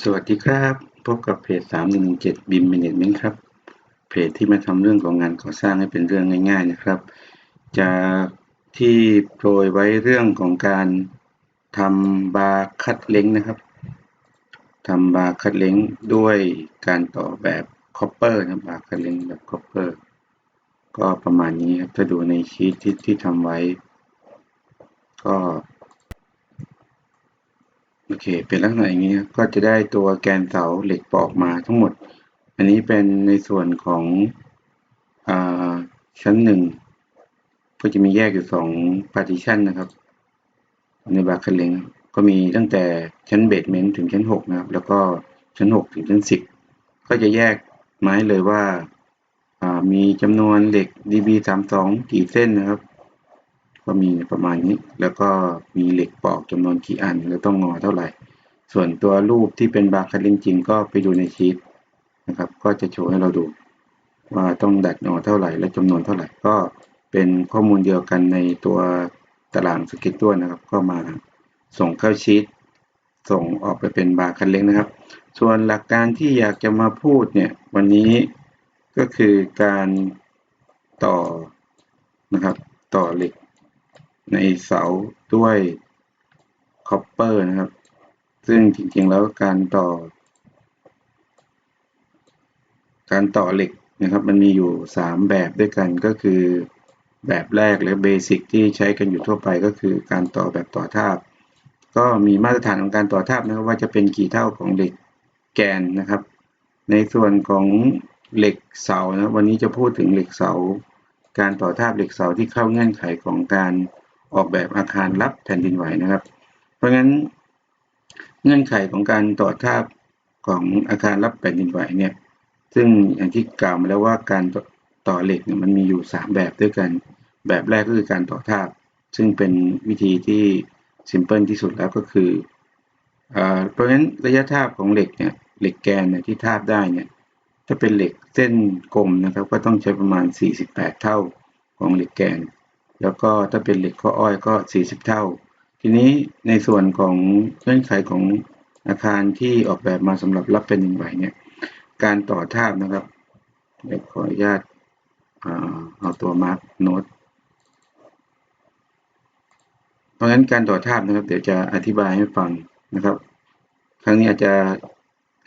สวัสดีครับ พบกับเพจ 3117 BIM Management ครับ เพจที่มาทำเรื่องของงานก่อสร้างให้เป็นเรื่องง่ายๆนะครับ จากที่โปรยไว้เรื่องของการทำบาร์คัดเล้งนะครับทำบาร์คัดเล้งด้วยการต่อแบบคอปเปอร์นะบาร์คัดเล้งแบบคอปเปอร์ก็ประมาณนี้ครับถ้าดูในชีตที่ที่ทำไว้ ก็ โอเค เป็นลักษณะอย่างนี้ครับก็จะได้ตัวแกนเสาเหล็กปอกมาทั้งหมด อันนี้เป็นในส่วนของอชั้นหนึ่งก็จะมีแยกอยู่สอง partition นะครับ ในบาร์คันเลงก็มีตั้งแต่ชั้นเบสเมนต์ถึงชั้น 6 นะครับ แล้วก็ชั้น 6 ถึงชั้น 10 ก็จะแยกไม้เลยว่ามีจำนวนเหล็ก DB32 กี่เส้นนะครับ ก็มีประมาณนี้ แล้วก็มีเหล็กปอกจำนวนกี่อันแล้วต้องงอเท่าไหร่ ส่วนตัวรูปที่เป็นบาร์คัดลิงจริงก็ไปดูในชีตนะครับ ก็จะโชว์ให้เราดู ว่าต้องดัดงอเท่าไหร่ และจำนวนเท่าไหร่ก็เป็นข้อมูลเดียวกันในตัวตารางสเก็ตตัวนะครับ ก็มาส่งเข้าชีตส่งออกไปเป็นบาร์คัดเล็กนะครับ ส่วนหลักการที่อยากจะมาพูดเนี่ยวันนี้ก็คือการต่อนะครับต่อเหล็ก ในเสาด้วยคอปเปอร์นะครับ ซึ่งจริงๆแล้วการต่อ การต่อเหล็กนะครับมันมีอยู่ 3 แบบด้วยกันก็คือแบบแรกหรือเบสิกที่ใช้กันอยู่ทั่วไปก็คือการต่อแบบต่อทาบ ก็มีมาตรฐานของการต่อทาบนะครับว่าจะเป็นกี่เท่าของเหล็กแกนนะครับ ในส่วนของเหล็กเสานะวันนี้จะพูดถึงเหล็กเสา การต่อทาบเหล็กเสาที่เข้าเงื่อนไขของการ ออกแบบอาคารรับแผ่นดินไหวนะครับ เพราะงั้นเงื่อนไขของการต่อท่าของอาคารรับแผ่นดินไหวเนี่ยซึ่งอย่างที่กล่าวมาแล้วว่าการต่อเหล็กเนี่ยมันมีอยู่ 3 แบบด้วยกัน แบบแรกก็คือการต่อท่าซึ่งเป็นวิธีที่ซิมเพิลที่สุดแล้วก็คือเพราะฉะนั้นระยะทาบของเหล็กเนี่ยเหล็กแกนเนี่ยที่ทาบได้เนี่ยถ้าเป็นเหล็กเส้นกลมนะครับ ก็ต้องใช้ประมาณ 48 เท่าของเหล็กแกน แล้วก็ถ้าเป็นเหล็กข้ออ้อยก็ 40 เท่า ทีนี้ในส่วนของเงื่อนไขของอาคารที่ออกแบบมาสำหรับรับเป็นดินไหวเนี่ย การต่อทาบนะครับเดี๋ยวขออนุญาตเอาตัวมาร์กโน้ตเพราะฉะนั้นการต่อทาบนะครับ เดี๋ยวจะอธิบายให้ฟังนะครับ ครั้งนี้อาจจะ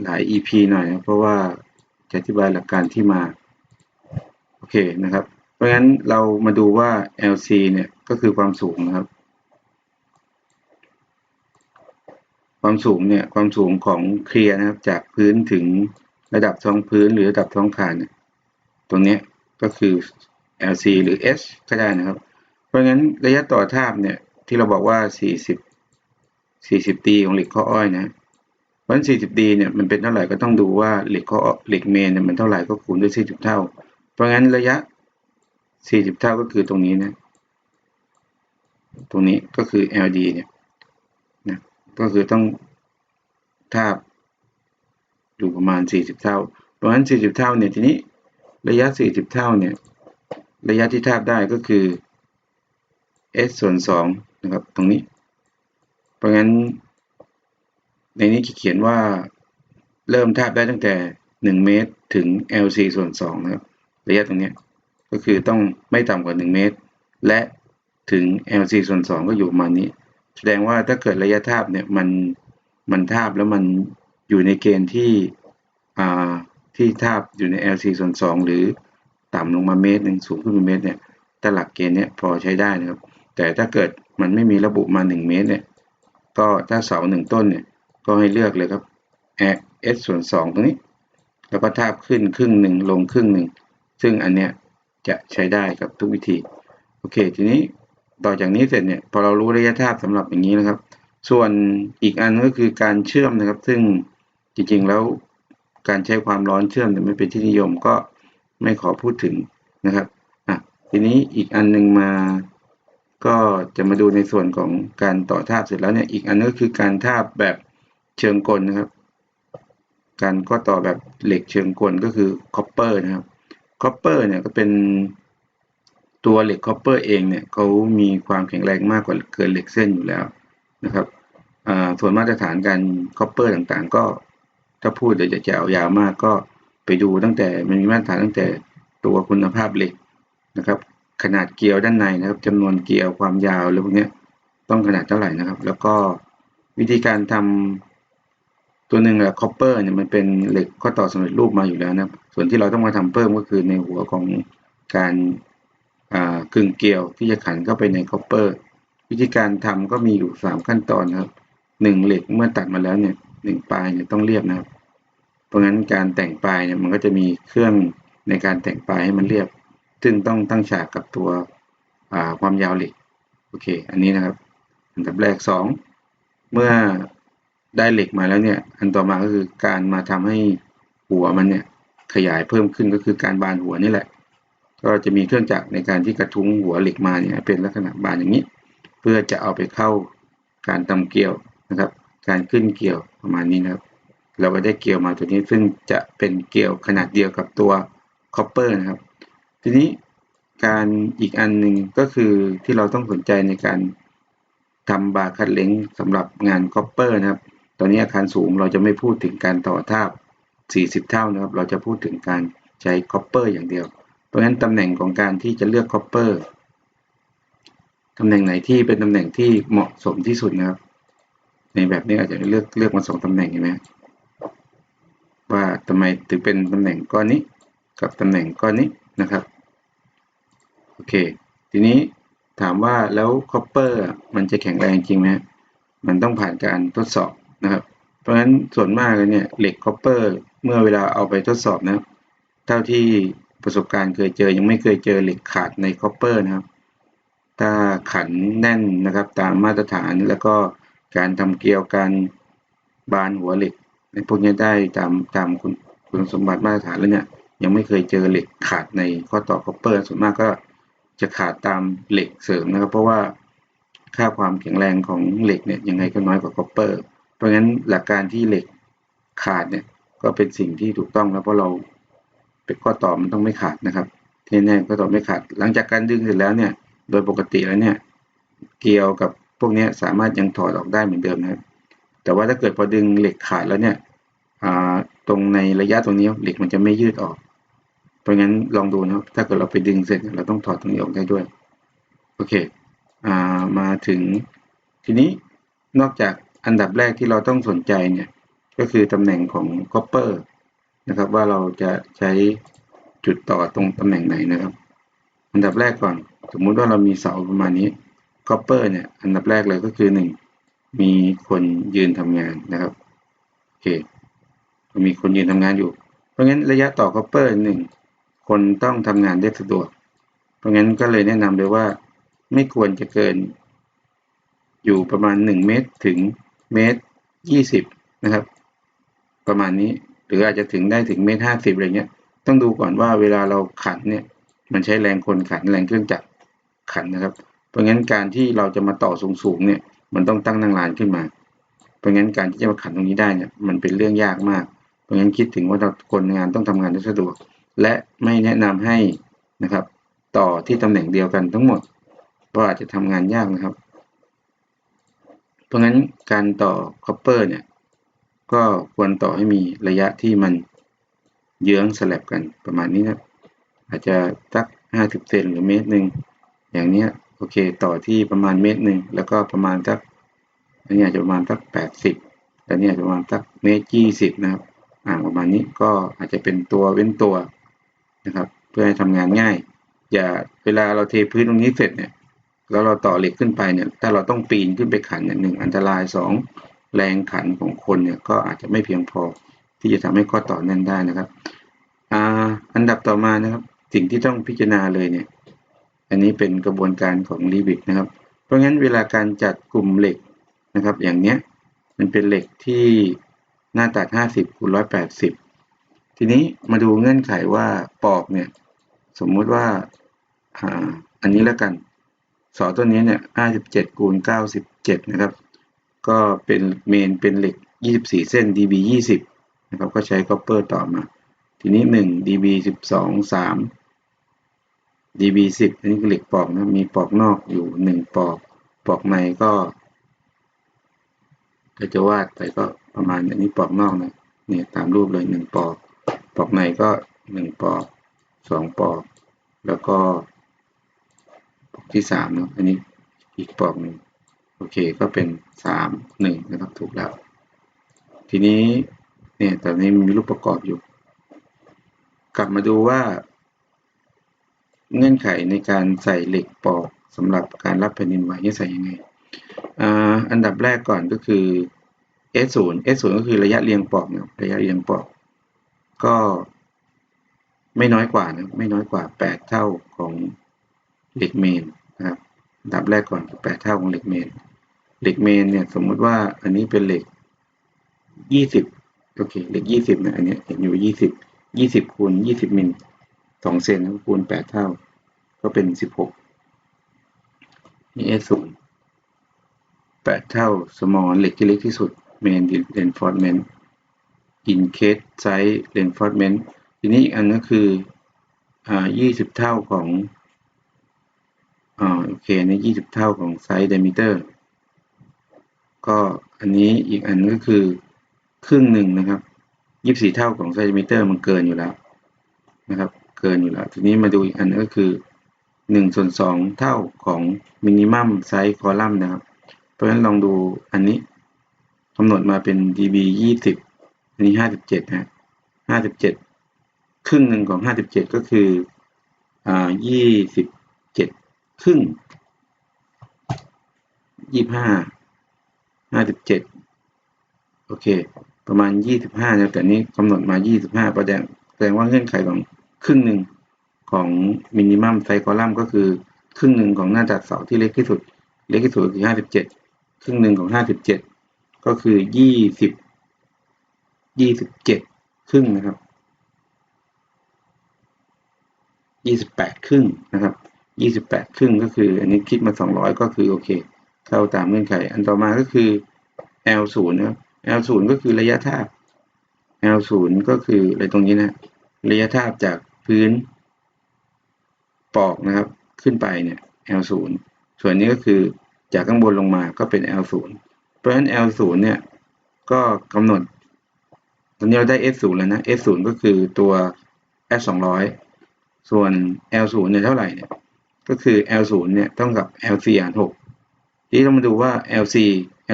หลาย EP หน่อยนะเพราะว่าจะอธิบายหลักการที่มา โอเคนะครับ เพราะฉะนั้นเรามาดูว่า LC เนี่ยก็คือความสูงนะครับ ความสูงเนี่ยความสูงของเคลียร์นะครับ จากพื้นถึงระดับท้องพื้นหรือระดับท้องคานเนี่ยตรงนี้ก็คือ LC หรือ S ก็ได้นะครับ เพราะงั้นระยะต่อทาบเนี่ยที่เราบอกว่า 40 40 d ของเหล็กข้ออ้อยนะเพราะฉะนั้น40 d เนี่ยมันเป็นเท่าไหร่ก็ต้องดูว่าเหล็กข้อเหล็กเมนเนี่ยมันเท่าไหร่ก็คูณด้วย40เท่า เพราะงั้นระยะ 40เท่าก็คือตรงนี้นะ ตรงนี้ก็คือ LD เนี่ยนะก็คือต้องทาบอยู่ประมาณ 40 เท่า เพราะฉะนั้น 40 เท่าเนี่ยทีนี้ระยะ 40 เท่าเนี่ยระยะที่ทาบได้ก็คือ s ส่วน2นะครับตรงนี้ เพราะงั้น ในนี้เขียนว่าเริ่มทาบได้ตั้งแต่ 1 เมตรถึง LC ส่วน2นะครับระยะตรงนี้ ก็คือต้องไม่ต่ำกว่า 1 เมตร และถึง LC ส่วน 2 ก็อยู่ประมาณนี้ แสดงว่าถ้าเกิดระยะทาบเนี่ยมันมันทาบแล้วมันอยู่ในเกณฑ์ที่อ่าที่ทาบอยู่ใน LC ส่วน 2 หรือต่ำลงมาเมตรหนึ่งสูงขึ้นมาเมตรเนี่ยถ้าหลักเกณฑ์เนี้ยพอใช้ได้นะครับ แต่ถ้าเกิดมันไม่มีระบุมา 1 เมตรเนี่ยก็ถ้าเสาหนึ่งต้นเนี่ยก็ให้เลือกเลยครับ S ส่วน 2 ตรงนี้ แล้วก็ทาบขึ้นครึ่งหนึ่งลงครึ่งหนึ่งซึ่งอันเนี้ย จะใช้ได้กับทุกวิธี โอเค ทีนี้ต่อจากนี้เสร็จเนี่ย พอเรารู้ระยะทาบสำหรับอย่างนี้นะครับ ส่วนอีกอันก็คือการเชื่อมนะครับ ซึ่งจริงๆแล้วการใช้ความร้อนเชื่อมเนี่ยไม่เป็นที่นิยมก็ไม่ขอพูดถึงนะครับอะทีนี้อีกอันนึงมาก็จะมาดูในส่วนของการต่อทาบเสร็จแล้วเนี่ยอีกอันก็คือการทาบแบบเชิงกลนะครับ การก็ต่อแบบเหล็กเชิงกลก็คือคอปเปอร์นะครับ คอปเปอร์เนี่ยก็เป็นตัวเหล็กคอปเปอร์เองเนี่ยเขามีความแข็งแรงมากกว่าเกินเหล็กเส้นอยู่แล้วนะครับส่วนมาตรฐานการคอปเปอร์ต่างๆ ก็ถ้าพูดเดี๋ยวจะเอายาวมากก็ไปดูตั้งแต่มันมีมาตรฐานตั้งแต่ตัวคุณภาพเหล็กนะครับ ขนาดเกลียวด้านในนะครับจำนวนเกลียวความยาวอะไรพวกนี้ต้องขนาดเท่าไหร่นะครับ แล้วก็วิธีการทำตัวหนึ่งอะคอปเปอร์เนี่ยมันเป็นเหล็กข้อต่อสำเร็จรูปมาอยู่แล้วนะครับ ส่วนที่เราต้องมาทำเพิ่มก็คือในหัวของการกึ่งเกลียวที่จะขันเข้าไปในคอปเปอร์วิธีการทำก็มีอยู่สามขั้นตอนนะครับหนึ่งเหล็กเมื่อตัดมาแล้วเนี่ยหนึ่งปลายเนี่ยต้องเรียบนะครับ เพราะงั้นการแต่งปลายเนี่ยมันก็จะมีเครื่องในการแต่งปลายให้มันเรียบ ซึ่งต้องตั้งฉากกับตัวความยาวเหล็กโอเค อันนี้นะครับ อันดับแรกสองเมื่อได้เหล็กมาแล้วเนี่ย อันต่อมาก็คือการมาทำให้หัวมันเนี่ย ขยายเพิ่มขึ้นก็คือการบานหัวนี่แหละ ก็จะมีเครื่องจักรในการที่กระทุ้งหัวเหล็กมาเนี่ยเป็นลักษณะบานอย่างนี้ เพื่อจะเอาไปเข้าการตำเกลียวนะครับ การขึ้นเกลียวประมาณนี้นะครับ เราก็ได้เกลียวมาตัวนี้ซึ่งจะเป็นเกลียวขนาดเดียวกับตัวคอปเปอร์นะครับ ทีนี้การอีกอันหนึ่งก็คือที่เราต้องสนใจในการทำบาร์คัดเล้งสำหรับงานคอปเปอร์นะครับ ตอนนี้อาคารสูงเราจะไม่พูดถึงการต่อทาบ 40 เท่านะครับ เราจะพูดถึงการใช้คอปเปอร์อย่างเดียว เพราะฉะนั้นตำแหน่งของการที่จะเลือกคอปเปอร์ตำแหน่งไหนที่เป็นตำแหน่งที่เหมาะสมที่สุดนะครับ ในแบบนี้อาจจะเลือกเลือกมาสองตำแหน่งเห็นไหมว่าทำไมถึงเป็นตำแหน่งก้อนนี้กับตำแหน่งก้อนนี้นะครับโอเค ทีนี้ถามว่าแล้วคอปเปอร์มันจะแข็งแรงจริงไหมมันต้องผ่านการทดสอบนะครับ เพราะฉะนั้นส่วนมากเลยเนี่ยเหล็กคอปเปอร์เมื่อเวลาเอาไปทดสอบนะเท่าที่ประสบการณ์เคยเจอยังไม่เคยเจอเหล็กขาดในคอปเปอร์นะครับ ถ้าขันแน่นนะครับตามมาตรฐานแล้วก็การทำเกลียวการบานหัวเหล็กในพวกนี้ได้ตามตามคุณคุณสมบัติมาตรฐานแล้วเนี่ยยังไม่เคยเจอเหล็กขาดในข้อต่อคอปเปอร์ส่วนมากก็จะขาดตามเหล็กเสริมนะครับ เพราะว่าค่าความแข็งแรงของเหล็กเนี่ยยังไงก็น้อยกว่าคอปเปอร์ เพราะงั้นหลักการที่เหล็กขาดเนี่ยก็เป็นสิ่งที่ถูกต้องแล้วเพราะเราเป็นข้อต่อมันต้องไม่ขาดนะครับแน่ๆข้อต่อไม่ขาด หลังจากการดึงเสร็จแล้วเนี่ย โดยปกติแล้วเนี่ย เกลียวกับพวกนี้สามารถยังถอดออกได้เหมือนเดิมนะครับ แต่ว่าถ้าเกิดพอดึงเหล็กขาดแล้วเนี่ยตรงในระยะตรงนี้เหล็กมันจะไม่ยืดออก เพราะงั้นลองดูนะครับ ถ้าเกิดเราไปดึงเสร็จเราต้องถอดตรงนี้ออกได้ด้วย โอเคอามาถึงทีนี้นอกจาก อันดับแรกที่เราต้องสนใจเนี่ยก็คือตำแหน่งของคอปเปอร์นะครับ ว่าเราจะใช้จุดต่อตรงตำแหน่งไหนนะครับ อันดับแรกก่อน สมมุติว่าเรามีเสาประมาณนี้คอปเปอร์เนี่ยอันดับแรกเลยก็คือหนึ่งมีคนยืนทำงานนะครับโอเคมีคนยืนทำงานอยู่ เพราะงั้นระยะต่อคอปเปอร์หนึ่งคนต้องทำงานได้สะดวก เพราะงั้นก็เลยแนะนำเลยว่าไม่ควรจะเกินอยู่ประมาณ 1 เมตรถึง เมตร20นะครับ ประมาณนี้หรืออาจจะถึงได้ถึงเมตรห้าสิบอะไรเงี้ย ต้องดูก่อนว่าเวลาเราขันเนี่ย มันใช้แรงคนขันแรงเครื่องจักรขันนะครับ เพราะงั้นการที่เราจะมาต่อสูงๆเนี่ย มันต้องตั้งนั่งลานขึ้นมา เพราะงั้นการที่จะมาขันตรงนี้ได้เนี่ย มันเป็นเรื่องยากมาก เพราะงั้นคิดถึงว่าคนงานต้องทำงานได้สะดวก และไม่แนะนำให้นะครับ ต่อที่ตำแหน่งเดียวกันทั้งหมด เพราะอาจจะทำงานยากนะครับ ราะงั้นการต่อคอปเปอร์เนี่ยก็ควรต่อให้มีระยะที่มันเยื้องสลับกันประมาณนี้นะอาจจะสักห้าสิบเซนหรือเมตรหนึ่งอย่างนี้โอเคต่อที่ประมาณเมตรหนึ่งแล้วก็ประมาณสักอันนี้อาจจะประมาณสักแปดสิบอันนี้อาจะประมาณสักเมตรยี่สิบนะครับอ่าประมาณนี้ก็อาจจะเป็นตัวเว้นตัวนะครับ เพื่อให้ทำงานง่าย อย่าเวลาเราเทพื้นตรงนี้เสร็จเนี่ย แล้วเราต่อเหล็กขึ้นไปเนี่ยถ้าเราต้องปีนขึ้นไปขันเนี่ยหนึ่งอันตรายสองแรงขันของคนเนี่ยก็อาจจะไม่เพียงพอที่จะทำให้ข้อต่อแน่นได้นะครับออันดับต่อมานะครับ สิ่งที่ต้องพิจารณาเลยเนี่ย อันนี้เป็นกระบวนการของรีบิกนะครับ เพราะงั้นเวลาการจัดกลุ่มเหล็กนะครับ อย่างเนี้ยมันเป็นเหล็กที่หน้าตัด 50คูณ180 ทีนี้มาดูเงื่อนไขว่าปอกเนี่ย สมมุติว่าอันนี้แล้วกัน สอตัวนี้เนี่ย57คูณ97 นะครับ ก็เป็นเมนเป็นเหล็ก 24 เส้น db 20 นะครับ ก็ใช้คอปเปอร์ต่อมา ทีนี้ 1 db 12 3 db 10 อันนี้คือเหล็กปอกนะ มีปอกนอกอยู่ 1 ปอก ปอกในก็จะวาดไปก็ประมาณอันนี้ปอกนอกนะเนี่ยตามรูปเลยหนึ่งปอก ปอกในก็หนึ่งปอกสองปอก แล้วก็ ที่สามเนาะอันนี้อีกปอกหนึ่งโอเคก็เป็นสามหนึ่งนะครับถูกแล้ว ทีนี้เนี่ยตอนนี้มีรูปประกอบอยู่ กลับมาดูว่า เงื่อนไขในการใส่เหล็กปอกสำหรับการรับแผ่นดินไหวจะใส่ยังไงอันดับแรกก่อนก็คือ S0 S0 ก็คือระยะเรียงปอกนะครับระยะเรียงปอก ก็ไม่น้อยกว่านะไม่น้อยกว่า 8 เท่าของ เหล็กเมนนะครับอันดับแรกก่อนคือ8เท่าของเหล็กเมน เหล็กเมนเนี่ยสมมุติว่าอันนี้เป็นเหล็ก20โอเคเหล็ก20นะอันเนี้ยเห็นอยู่20 20คูณ20มิล2เซนคูณ8เท่า ก็เป็น16นี่ S0 8เท่า small เหล็กที่เล็กที่สุด main reinforcement in case size reinforcement ทีนี้อีกอันก็คืออ่า20เท่าของ อ่าโอเคในี่20เท่าของ size diameter ก็อันนี้อีกอันก็คือครึ่งหนึ่งนะครับ24เท่าของ size diameter มันเกินอยู่แล้วนะครับ เกินอยู่แล้ว ทีนี้มาดูอีกอันก็คือ1ส่วน2เท่าของ minimum size column นะครับ เพราะฉะนั้นลองดูอันนี้กำหนดมาเป็น dB 20อันนี้57นะ57ครึ่งหนึ่งของ57ก็คืออ่า27 ครึ่ง25 57โอเค ประมาณ25นะแต่นี้กำหนดมา25แสดงแสดงว่าเงื่อนไขของครึ่งหนึ่งของมินิมัมไซคอลัมก็คือครึ่งหนึ่งของหน้าจัดเสาที่เล็กที่สุด เล็กที่สุดคือ57ครึ่งหนึ่งของ57ก็คือ20 27ครึ่งนะครับ28ครึ่งนะครับ 28ครึ่งก็คือ อันนี้คิดมา200ก็คือโอเค เข้าตามเงื่อนไข อันต่อมาก็คือ L0 นย์นะครับ L0 ก็คือระยะทาบ L0 ก็คืออะไรตรงนี้นะ ระยะทาบจากพื้น ปอกนะครับ ขึ้นไปเนี่ย L0 ส่วนนี้ก็คือจากข้างบนลงมาก็เป็น L0 เพราะฉะนั้น L0 เนี่ย ก็กำหนด ตอนนี้เราได้ S0 แล้วนะ S0 ก็คือตัว S200 ส่วน L0 เนี่ยเท่าไหร่เนี่ย ก็คือ L0 เนี่ยเท่ากับ LC หาร6ทีนี้ต้องมาดูว่า LC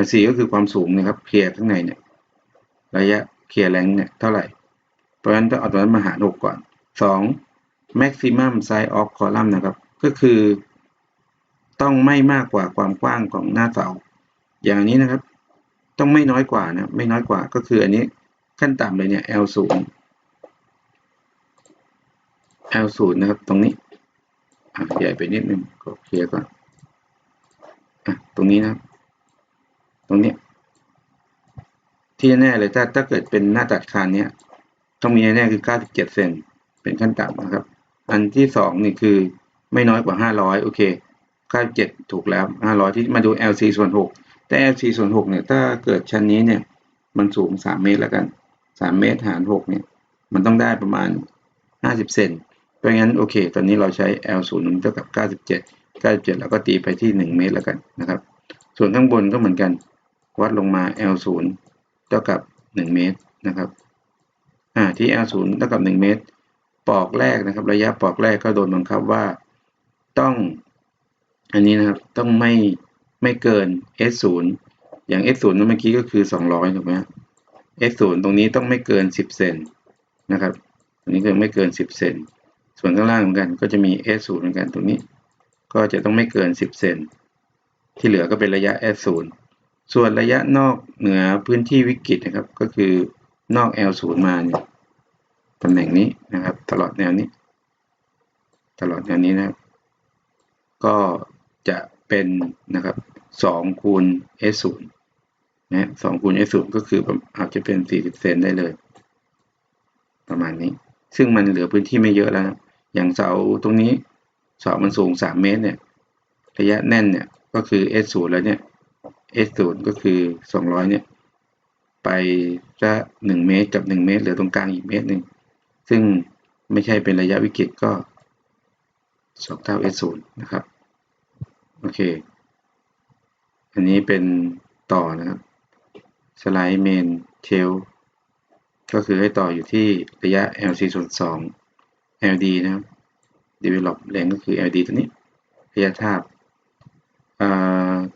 LC ก็คือความสูงนะครับเคลียร์ข้างในเนี่ยระยะเคลียร์แรงเนี่ยเท่าไหร่ เพราะฉะนั้นต้องเอาตัวนั้นมาหาร6ก่อน 2 maximum size of column นะครับ ก็คือ ต้องไม่มากกว่าความกว้างของหน้าเสา อย่างนี้นะครับ ต้องไม่น้อยกว่านะไม่น้อยกว่าก็คืออันนี้ขั้นต่ำเลยเนี่ย L0 L0 นะครับตรงนี้ ใหญ่ไปนิดนึงก็เคลียร์ก่อนอะตรงนี้นะ ตรงนี้ ที่แน่เลยถ้าถ้าเกิดเป็นหน้าตัดคานเนี้ยต้องมีแน่คือ97เซนเป็นขั้นต่ำนะครับ อันที่สองนี่คือไม่น้อยกว่า 500 โอเค 97 ถูกแล้ว 500 ที่มาดู LC ส่วน 6 แต่ LC ส่วน 6 เนี่ย ถ้าเกิดชั้นนี้เนี่ย มันสูง 3 เมตรแล้วกัน 3 เมตรหาร 6 เนี่ย มันต้องได้ประมาณ 50 เซน เพราะงั้นโอเค ตอนนี้เราใช้ L0 เท่ากับ 97 97 แล้วก็ตีไปที่ 1 เมตรแล้วกันนะครับ ส่วนข้างบนก็เหมือนกัน วัดลงมา L0 เท่ากับ 1 เมตรนะครับ อ่า ที่ L0 เท่ากับ 1 เมตร ปอกแรกนะครับ ระยะปอกแรกก็โดนบังคับว่าต้อง อันนี้นะครับ ต้องไม่ไม่เกิน S0 อย่าง S0 เมื่อกี้ก็คือ 200ถูกไหม S0 ตรงนี้ต้องไม่เกิน 10 เซนนะครับตรงนี้คือไม่เกิน 10 เซน ส่วนข้างล่างเหมือนกันก็จะมี S0 เหมือนกันตรงนี้ ก็จะต้องไม่เกิน 10 เซนที่เหลือก็เป็นระยะ S0 ส่วนระยะนอกเหนือพื้นที่วิกฤตนะครับ ก็คือนอก L0 มาเนี่ยตำแหน่งนี้นะครับ ตลอดแนวนี้ ตลอดแนวนี้นะครับ ก็จะเป็นนะครับ2คูณ S0 นะ2คูณ S0 ก็คืออาจจะเป็น 40 เซนได้เลย ประมาณนี้ ซึ่งมันเหลือพื้นที่ไม่เยอะแล้วนะ อย่างเสาตรงนี้เสามันสูง 3 เมตรเนี่ยระยะแน่นเนี่ยก็คือ S0 แล้วเนี่ย S0 ก็คือ 200เนี่ยไปจะ1เมตรกับ 1 เมตรเหลือตรงกลางอีกเมตรหนึ่งซึ่งไม่ใช่เป็นระยะวิกฤตก็2เท่า S0 นะครับโอเค อันนี้เป็นต่อนะครับสไลด์เมนเทลก็คือให้ต่ออยู่ที่ระยะ LC ส่วน2 LD นะครับ develop แรงก็คือ LD ตัวนี้ระยะทาบ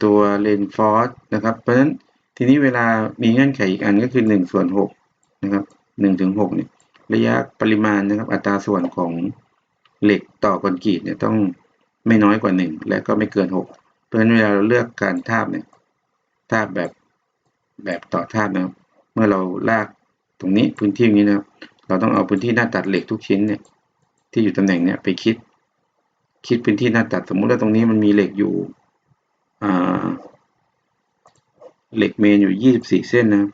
ตัว lane force นะครับ เพราะฉะนั้นทีนี้เวลามีเงื่อนไขอีกอันก็คือ1ส่วน6นะครับ1ถึง6เนี่ยระยะปริมาณนะครับ อัตราส่วนของเหล็กต่อคอนกรีตเนี่ยต้องไม่น้อยกว่า 1 และก็ไม่เกิน 6 เพราะฉะนั้นเวลาเราเลือกการทาบเนี่ยทาบแบบแบบต่อทาบนะครับ เมื่อเราลากตรงนี้พื้นที่นี้นะครับ เราต้องเอาพื้นที่หน้าตัดเหล็กทุกชิ้นเนี่ย ที่อยู่ตำแหน่งเนี้ยไปคิด คิดพื้นที่หน้าตัดสมมุติว่าตรงนี้มันมีเหล็กอยู่เหล็กเมนอยู่ 24 เส้นนะ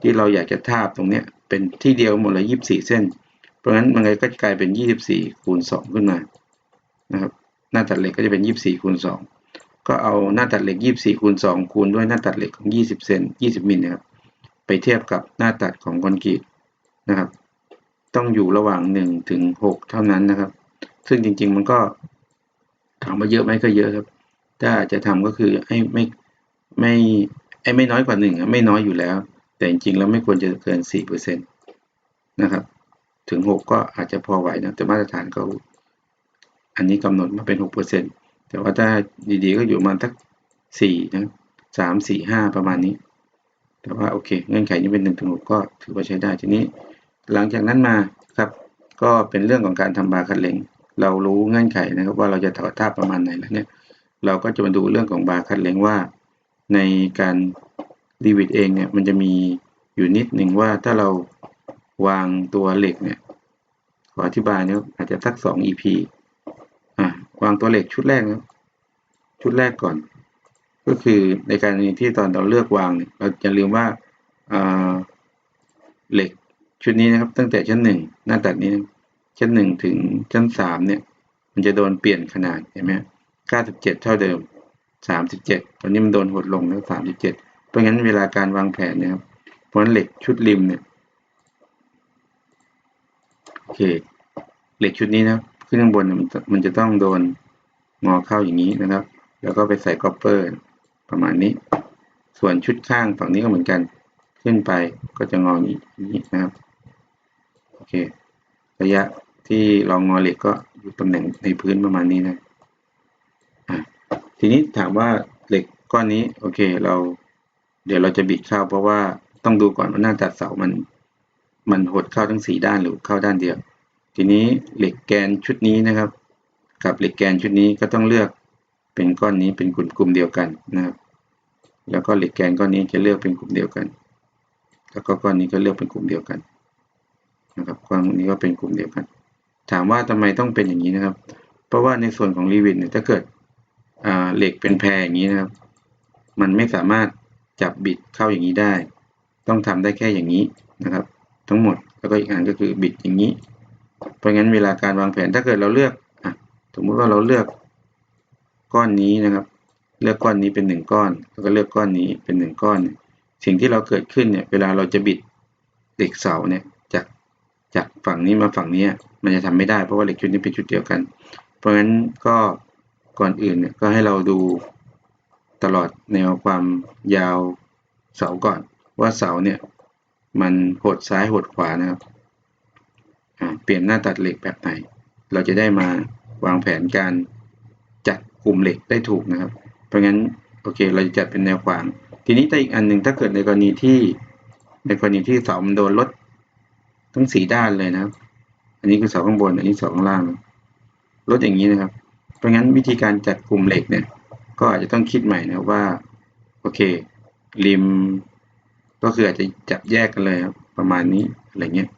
ที่เราอยากจะทาบตรงเนี้ยเป็นที่เดียวหมดเลย24 เส้น เพราะฉะนั้นมันก็จะกลายเป็น 24 คูณ 2 ขึ้นมานะครับหน้าตัดเหล็กก็จะเป็น 24 คูณ 2 ก็เอาหน้าตัดเหล็ก 24 คูณ 2 คูณด้วยหน้าตัดเหล็กของ 20 เซน20 มิลนะครับ ไปเทียบกับหน้าตัดของคอนกรีตนะครับ ต้องอยู่ระหว่าง1ถึง6เท่านั้นนะครับ ซึ่งจริง ๆ มันก็ถามว่าเยอะไหมก็เยอะครับ ถ้าจะทำก็คือให้ไม่ไม่ไอ้ไม่น้อยกว่าหนึ่งไม่น้อยอยู่แล้ว แต่จริงๆแล้วไม่ควรจะเกินสี่เปอร์เซ็นตนะครับ ถึงหกก็อาจจะพอไหวนะแต่มาตรฐานเขาอันนี้กำหนดมาเป็นหกเปอร์เซ็นแต่ว่าถ้าดีๆก็อยู่มาสักสี่นะสามสี่ห้าประมาณนี้ แต่ว่าโอเค เงื่อนไขนี้เป็นหนึ่งถึงหกก็ถือว่าใช้ได้ทีนี้ หลังจากนั้นมาครับ ก็เป็นเรื่องของการทำบาคัดเล็งเรารู้เงื่อนไขนะครับว่าเราจะถอดท่าประมาณไหนแล้วเนี่ย เราก็จะมาดูเรื่องของบาคัดเล็งว่า ในการดีวิดเองเนี่ยมันจะมีอยู่นิดหนึ่งว่าถ้าเราวางตัวเหล็กเนี่ยขออธิบายเนะครับอาจจะสักสอง EP อะวางตัวเหล็กชุดแรกนะครับชุดแรกก่อน ก็คือในการที่ตอนเราเลือกวางเนี่ยเราจะลืมว่าอ่าเหล็ก ชุดนี้นะครับ ตั้งแต่ชั้นหนึ่งหน้าตัดนี้นะชั้นหนึ่งถึงชั้นสามเนี่ย มันจะโดนเปลี่ยนขนาดเห็นไหมเก้าสิบเจ็ดเท่าเดิมสามสิบเจ็ดตอนนี้มันโดนหดลงแล้วสามสิบเจ็ดเพราะงั้นเวลาการวางแผนนะครับเพราะนั้นเหล็กชุดริมเนี่ยโอเคเหล็กชุดนี้นะขึ้นข้างบนมันมันจะต้องโดนงอเข้าอย่างนี้นะครับ แล้วก็ไปใส่กอปเปอร์ประมาณนี้ ส่วนชุดข้างฝั่งนี้ก็เหมือนกัน ขึ้นไปก็จะงออย่างนี้นะครับ โอเค ระยะที่รองงอเหล็กก็อยู่ตำแหน่งในพื้นประมาณนี้นะะทีนี้ถามว่าเหล็กก้อนนี้โอเคเรา เดี๋ยวเราจะบิดเข้า เพราะว่าต้องดูก่อนว่าหน้าตัดเสามัน มันหดเข้าทั้งสี่ด้านหรือเข้าด้านเดียว ทีนี้เหล็กแกนชุดนี้นะครับ กับเหล็กแกนชุดนี้ก็ต้องเลือกเป็นก้อนนี้เป็นกลุ่มกลุ่มเดียวกันนะครับ แล้วก็เหล็กแกนก้อนนี้จะเลือกเป็นกลุ่มเดียวกัน แล้วก็ก้อนนี้ก็เลือกเป็นกลุ่มเดียวกัน นะครับก้อนนี้ก็เป็นกลุ่มเดียวกัน ถามว่าทำไมต้องเป็นอย่างนี้นะครับ เพราะว่าในส่วนของรีวิทเนี่ยถ้าเกิดเหล็กเป็นแพรอย่างนี้นะครับ มันไม่สามารถจับบิดเข้าอย่างนี้ได้ ต้องทำได้แค่อย่างนี้นะครับ ทั้งหมดแล้วก็อีกอันก็คือบิดอย่างนี้ เพราะงั้นเวลาการวางแผนถ้าเกิดเราเลือกอสมมุติว่าเราเลือกก้อนนี้นะครับ เลือกก้อนนี้เป็นหนึ่งก้อน แล้วก็เลือกก้อนนี้เป็นหนึ่งก้อน สิ่งที่เราเกิดขึ้นเนี่ย เวลาเราจะบิดเหล็กเสาเนี่ย จากฝั่งนี้มาฝั่งนี้มันจะทำไม่ได้เพราะว่าเหล็กชุดนี้เป็นชุดเดียวกัน เพราะงั้นก็ก่อนอื่นเนี่ยก็ให้เราดูตลอดแนวความยาวเสาก่อน ว่าเสาเนี่ยมันหดซ้ายหดขวานะครับเปลี่ยนหน้าตัดเหล็กแบบไหน เราจะได้มาวางแผนการจัดกลุ่มเหล็กได้ถูกนะครับ เพราะงั้นโอเคเราจะจัดเป็นแนวขวาง ทีนี้แต่อีกอันหนึ่งถ้าเกิดในกรณีที่ในกรณีที่เสามันโดนลด ทั้งสีด้านเลยนะครับ อันนี้คือเสาข้างบน อันนี้เสาข้างล่าง ลดอย่างนี้นะครับ เพราะงั้นวิธีการจัดกลุ่มเหล็กเนี่ย ก็อาจจะต้องคิดใหม่นะว่า โอเค ริม ก็คืออาจจะจับแยกกันเลยครับ ประมาณนี้ อะไรเงี้ย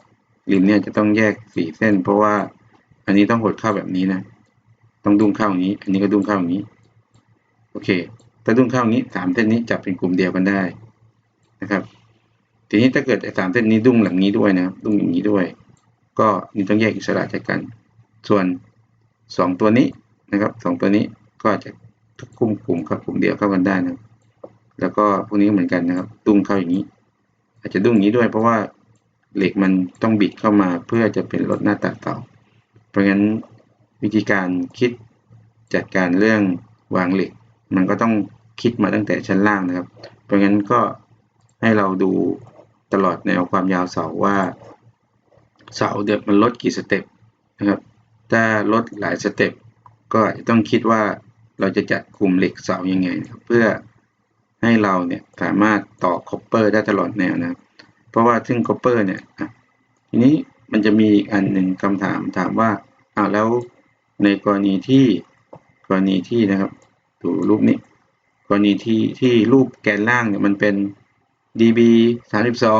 ริมเนี่ยจะต้องแยกสี่เส้น เพราะว่าอันนี้ต้องหดเข้าแบบนี้นะ ต้องดุ้งเข้าอย่างนี้ อันนี้ก็ดุ้งเข้าอย่างนี้ โอเค ถ้าดุ้งเข้าอย่างนี้สามเส้นนี้จับเป็นกลุ่มเดียวกันได้นะครับ ทีนี้ถ้าเกิดไอ้สามเส้นนี้ดุ้งหลังนี้ด้วยนะครับดุ้งอย่างนี้ด้วย ก็นี่ต้องแยกอิสระจากกัน ส่วนสองตัวนี้นะครับสองตัวนี้ก็จะคุ้มกลุ่มกับกลุ่มเดียวเข้ากันได้นะแล้วก็พวกนี้เหมือนกันนะครับ ดุ้งเข้าอย่างนี้ อาจจะดุ้งอย่างนี้ด้วย เพราะว่าเหล็กมันต้องบิดเข้ามาเพื่อจะเป็นลดหน้าตัดเสาเพราะงั้นวิธีการคิดจัดการเรื่องวางเหล็ก มันก็ต้องคิดมาตั้งแต่ชั้นล่างนะครับ เพราะงั้นก็ให้เราดู ตลอดแนวความยาวเสาว่า เสาเดี๋ยมันลดกี่สเต็ปนะครับถ้าลดหลายสเต็ปก็จะต้องคิดว่าเราจะจัดกลุ่มเหล็กเสายังไง เพื่อให้เราเนี่ยสามารถต่อคอปเปอร์ได้ตลอดแนวนะเพราะว่าซึ่งคอปเปอร์เนี่ยทีนี้มันจะมีอันหนึ่งคำถามถามว่าอ้าวแล้วในกรณีที่กรณีที่นะครับดูรูปนี้ กรณีที่ที่รูปแกนล่างเนี่ยมันเป็น db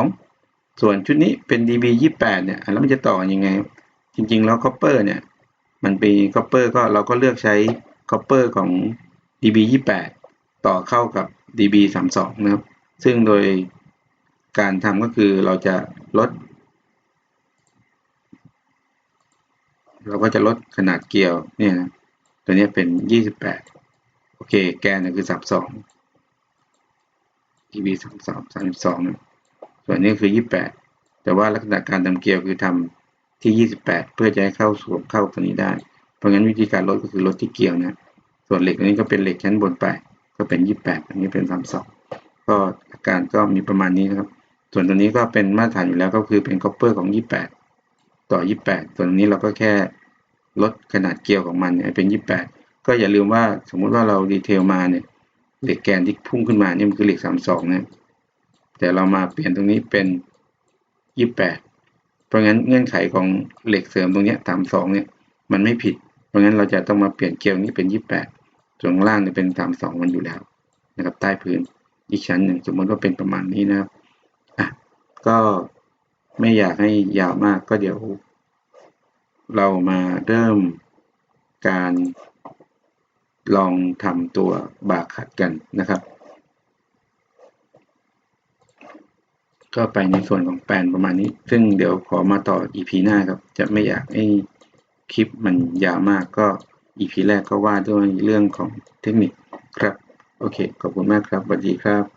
32 ส่วนชุดนี้เป็น db 28เนี่ยแล้วมันจะต่อกันยังไง จริงๆแล้ว copper เนี่ย มันเป็น copper ก็เราก็เลือกใช้ copper ของ db 28 ต่อเข้ากับ db 32นะครับ ซึ่งโดยการทำก็คือเราจะลด เราก็จะลดขนาดเกลียวเนี่ยนะตัวนี้เป็น 28 โอเค แกนเนี่ยคือ 32 db 32 32นะส่วนนี้คือ28แต่ว่าลักษณะการทำเกลียวคือทำที่28เพื่อจะให้เข้าสวมเข้าตัวนี้ได้ เพราะงั้นวิธีการลดก็คือลดที่เกลียวนะ ส่วนเหล็กตัวนี้ก็เป็นเหล็กชั้นบนไปก็เป็น28อันนี้เป็น32ก็อาการก็มีประมาณนี้นะครับ ส่วนตัวนี้ก็เป็นมาตรฐานอยู่แล้วก็คือเป็น copper ของ28ต่อ28ส่วนนี้เราก็แค่ลดขนาดเกลียวของมันเนี่ยเป็น28ก็อย่าลืมว่าสมมุติว่าเราดีเทลมาเนี่ย เหล็กแกนที่พุ่งขึ้นมาเนี่ยมันคือเหล็ก32นะแต่เรามาเปลี่ยนตรงนี้เป็น28เพราะงั้นเงื่อนไขของเหล็กเสริมตรงเนี้ย32เนี่ยมันไม่ผิด เพราะงั้นเราจะต้องมาเปลี่ยนเกลียวนี้เป็น28ส่วนข้างล่างเนี่ยเป็น32มันอยู่แล้วนะครับใต้พื้นอีกชั้นหนึ่งสมมติว่าเป็นประมาณนี้นะครับอะก็ไม่อยากให้ยาวมากก็เดี๋ยว เรามาเริ่มการ ลองทำตัวบาร์ขัดกันนะครับ ก็ไปในส่วนของแปลนประมาณนี้ ซึ่งเดี๋ยวขอมาต่อ EP หน้าครับ จะไม่อยากให้คลิปมันยาวมากก็ EP แรกก็ว่าด้วยเรื่องของเทคนิคครับ โอเค ขอบคุณมากครับสวัสดีครับ